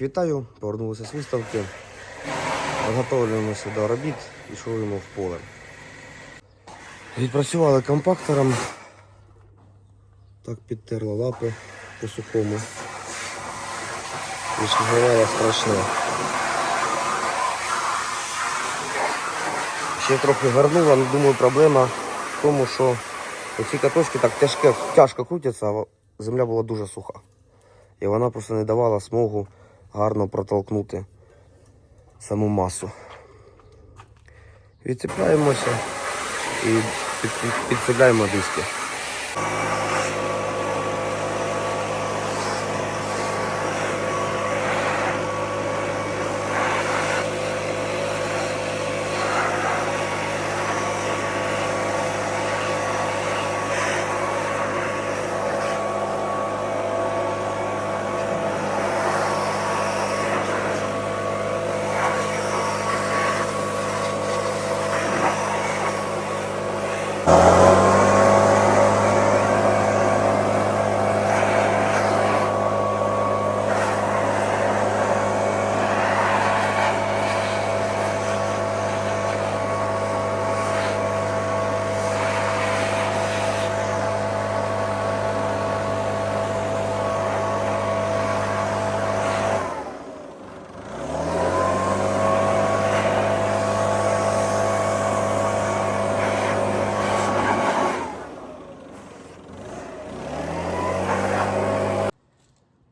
Всіх вітаю, повернулися з виставки. Підготовлюємося до робіт і шуємо в поле. Відпрацювали компактором. Так підтерли лапи по сухому. І шнугувало страшне. Ще трохи гарнуло, але думаю, проблема в тому, що ці каточки так тяжко, тяжко крутяться, а земля була дуже суха. І вона просто не давала змогу гарно протолкнути саму масу. Відцепляємося і під, під, підцепляємо диски.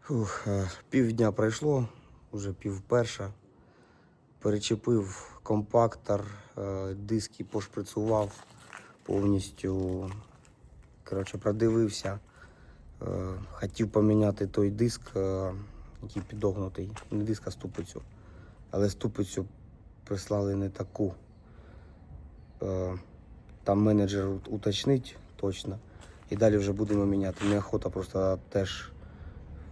Фух, е, півдня пройшло, вже пів перша. Перечепив компактор, е, диски пошприцював повністю. Коротше, продивився. Е, Хотів поміняти той диск, який підогнутий. Не диск, а ступицю. Але ступицю прислали не таку. Там менеджер уточнить точно. І далі вже будемо міняти. Неохота просто теж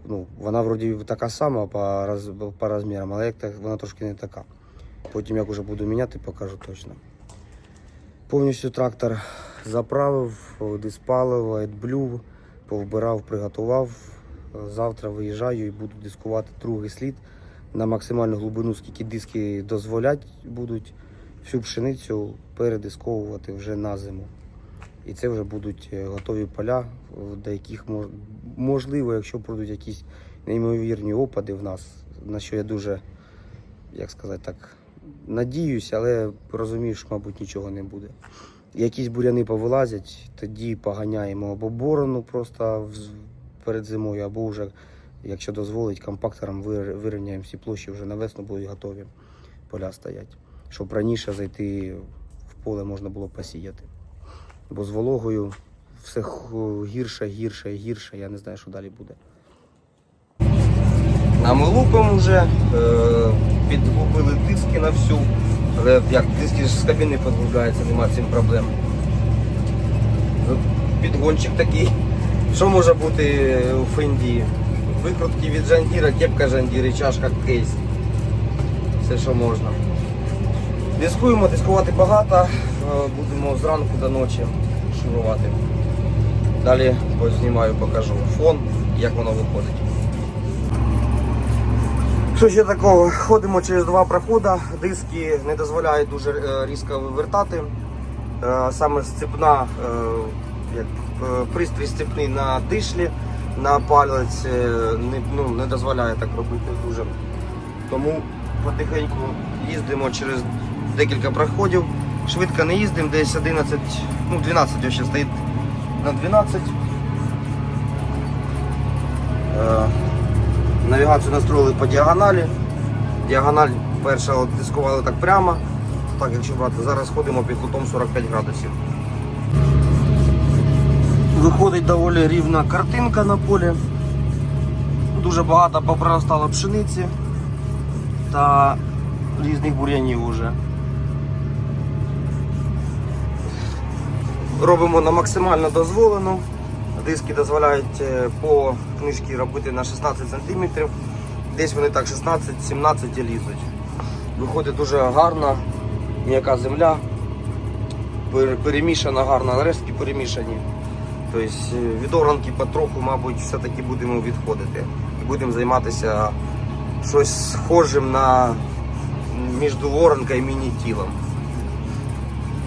ну, вона вроді така сама по, роз, по розмірам, але як так, вона трошки не така. Потім як вже буду міняти, покажу точно. Повністю трактор заправив, диспаливо, AdBlue, повбирав, приготував. Завтра виїжджаю і буду дискувати другий слід на максимальну глибину, скільки диски дозволять будуть всю пшеницю передисковувати вже на зиму. І це вже будуть е, готові поля, до яких можливо, якщо пройдуть якісь неймовірні опади в нас, на що я дуже, як сказати так, надіюсь, але розумію, що, мабуть, нічого не буде. Якісь буряни повилазять, тоді поганяємо або борону просто перед зимою, або вже, якщо дозволить, компактором вирівняємо всі площі, вже на весну будуть готові поля стоять. Щоб раніше зайти в поле можна було посіяти. Бо з вологою все гірше, гірше, гірше. Я не знаю, що далі буде. А ми лупимо вже, е, підгубили диски на всю. Але як диски ж з кабіни підгубляються, нема цим проблем. Підгончик такий. Що може бути у фенді? Викрутки від жандіра, кепка жандіри, чашка кейс. Все, що можна. Дискуємо, дискувати багато. Е, Будемо зранку до ночі шурувати. Далі познімаю, покажу фон, як воно виходить. Що ще такого? Ходимо через два проходи, диски не дозволяють дуже е, різко вивертати. Е, Саме сцепна, як пристрій сцепний на дишлі, на палець не, ну, не дозволяє так робити дуже. Тому потихеньку їздимо через декілька проходів. Швидко не їздимо, десь 11, ну 12 ось ще стоїть на 12. Е, Навігацію настроїли по діагоналі. Діагональ перша дискували так прямо. Так, якщо брати, зараз ходимо під кутом 45 градусів. Виходить доволі рівна картинка на полі. Дуже багато попроростало пшениці та різних бур'янів уже. Робимо на максимально дозволену. Диски дозволяють е, по книжці робити на 16 см. Десь вони так 16-17 і лізуть. Виходить дуже гарна, м'яка земля, пер- перемішана гарно, рештки перемішані. Тобто е, від оранки потроху, мабуть, все-таки будемо відходити. І будемо займатися щось схожим на між воронка і міні-тілом.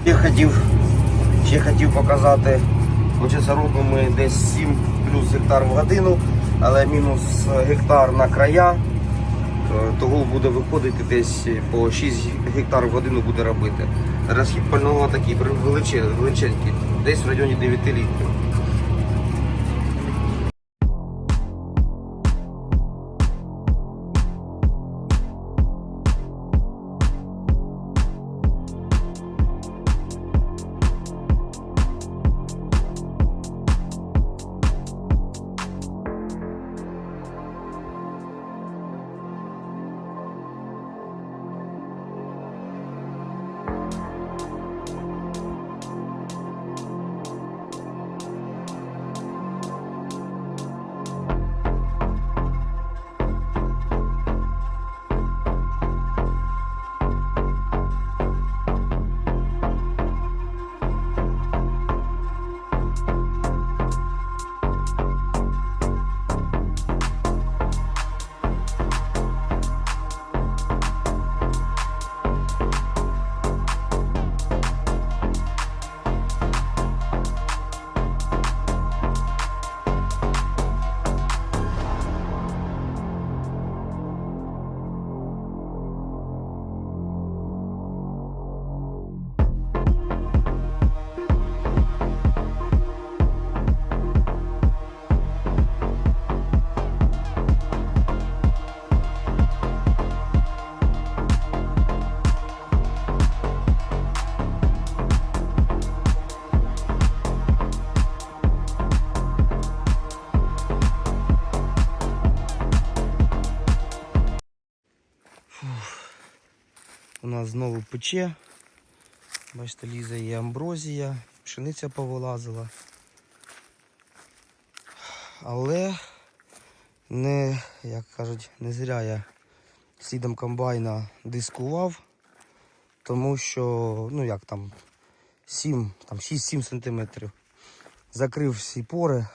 Я хотів, ще хотів показати, хоча робимо ми десь 7 плюс гектар в годину, але мінус гектар на края. Е, Того буде виходити десь по 6 гектар в годину буде робити. Розхід пального такий величезний, десь в районі 9 літрів. Нас знову пече. Бачите, лізе і амброзія, пшениця повилазила. Але не, як кажуть, не зря я слідом комбайна дискував, тому що, ну як там, 7, там 6-7 сантиметрів. Закрив всі пори.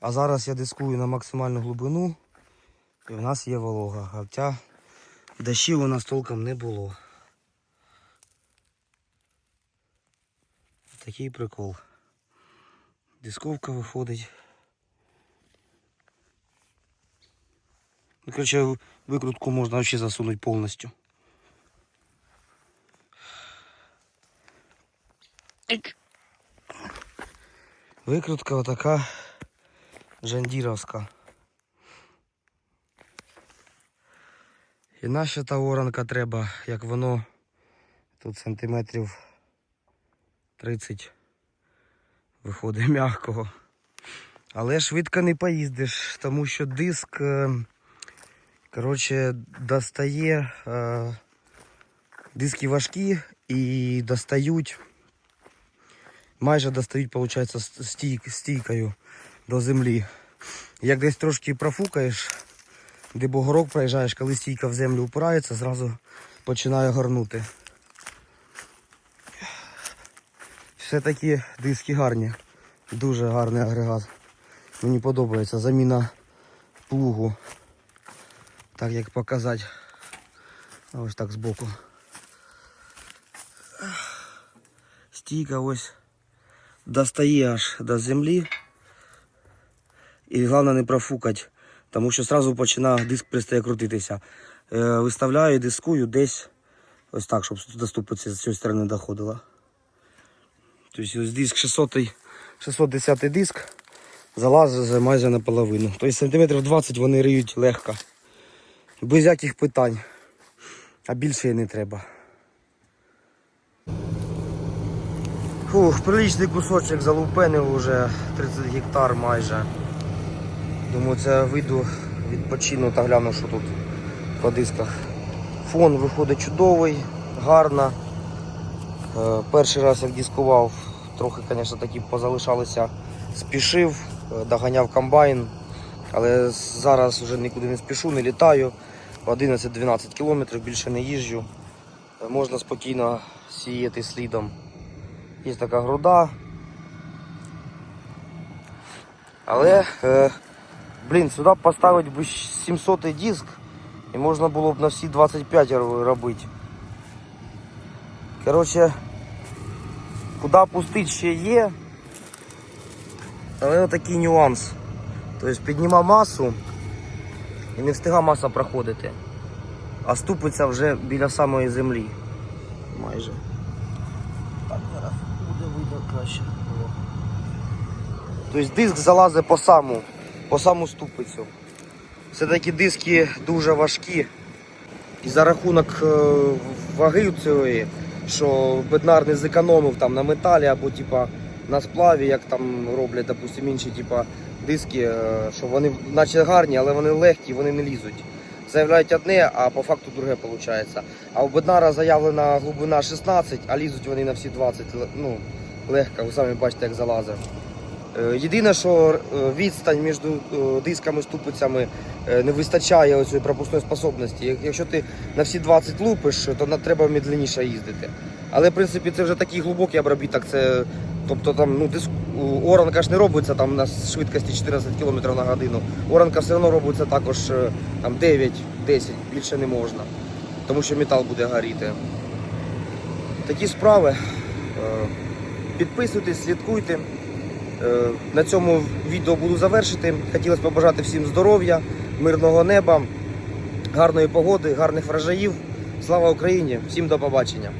А зараз я дискую на максимальну глибину і в нас є волога. Хоча дощів у нас толком не було. Такий прикол. Дисковка виходить. Ну, короче, викрутку можна вообще засунути повністю. Викрутка отака жандіровська. І наша та оранка треба, як воно тут сантиметрів 30 виходить м'якого. Але швидко не поїздиш, тому що диск е, коротше, достає, е, диски важкі і достають, майже достають, виходить, стій, стійкою до землі. Як десь трошки профукаєш, де бугорок проїжджаєш, коли стійка в землю упирається, зразу починає горнути. Все-таки диски гарні. Дуже гарний агрегат. Мені подобається заміна плугу. Так як показати. Ось так збоку. Стійка ось достає аж до землі. І головне не профукати, тому що одразу починає диск перестає крутитися. Е, виставляю, дискую десь ось так, щоб до з цієї сторони доходила. Тобто ось диск 600, 610 диск залазить майже наполовину. Тобто сантиметрів 20 вони риють легко. Без яких питань. А більше і не треба. Фух, приличний кусочок залупенив уже 30 гектар майже. Думаю, це вийду відпочину та гляну, що тут по дисках. Фон виходить чудовий, гарно. Е, Перший раз як дискував, трохи, звісно, такі позалишалися, спішив, е, доганяв комбайн, але зараз вже нікуди не спішу, не літаю. 11-12 кілометрів більше не їжджу. Е, Можна спокійно сіяти слідом. Є така груда. Але, е, блін, сюди поставити би 700 диск, І можна було б на всі 25 робити. Коротше, куди пустити ще є. Але отакий нюанс. Тобто підніма масу і не встига маса проходити. А ступиться вже біля самої землі. Майже. Так, зараз буде видно краще. Тобто диск залазить по саму, по саму ступицю. Все-таки диски дуже важкі. І за рахунок е, ваги цієї, що беднар не зекономив там на металі або типа на сплаві, як там роблять, допустим, інші типа диски, е, що вони наче гарні, але вони легкі, вони не лізуть. Заявляють одне, а по факту друге виходить. А у беднара заявлена глибина 16, а лізуть вони на всі 20. л- Ну, легко, ви самі бачите, як залазить. Е, Єдине, що е, відстань між е, дисками ступицями не вистачає цієї пропускної способності. Якщо ти на всі 20 лупиш, то треба медленніше їздити. Але в принципі це вже такий глибокий обробіток. Це, тобто там ну, диск, оранка ж не робиться там на швидкості 14 км на годину. Оранка все одно робиться також е, там 9-10, більше не можна, тому що метал буде горіти. Такі справи. Підписуйтесь, слідкуйте. Е, На цьому відео буду завершити. Хотілося побажати всім здоров'я, мирного неба, гарної погоди, гарних врожаїв. Слава Україні! Всім до побачення!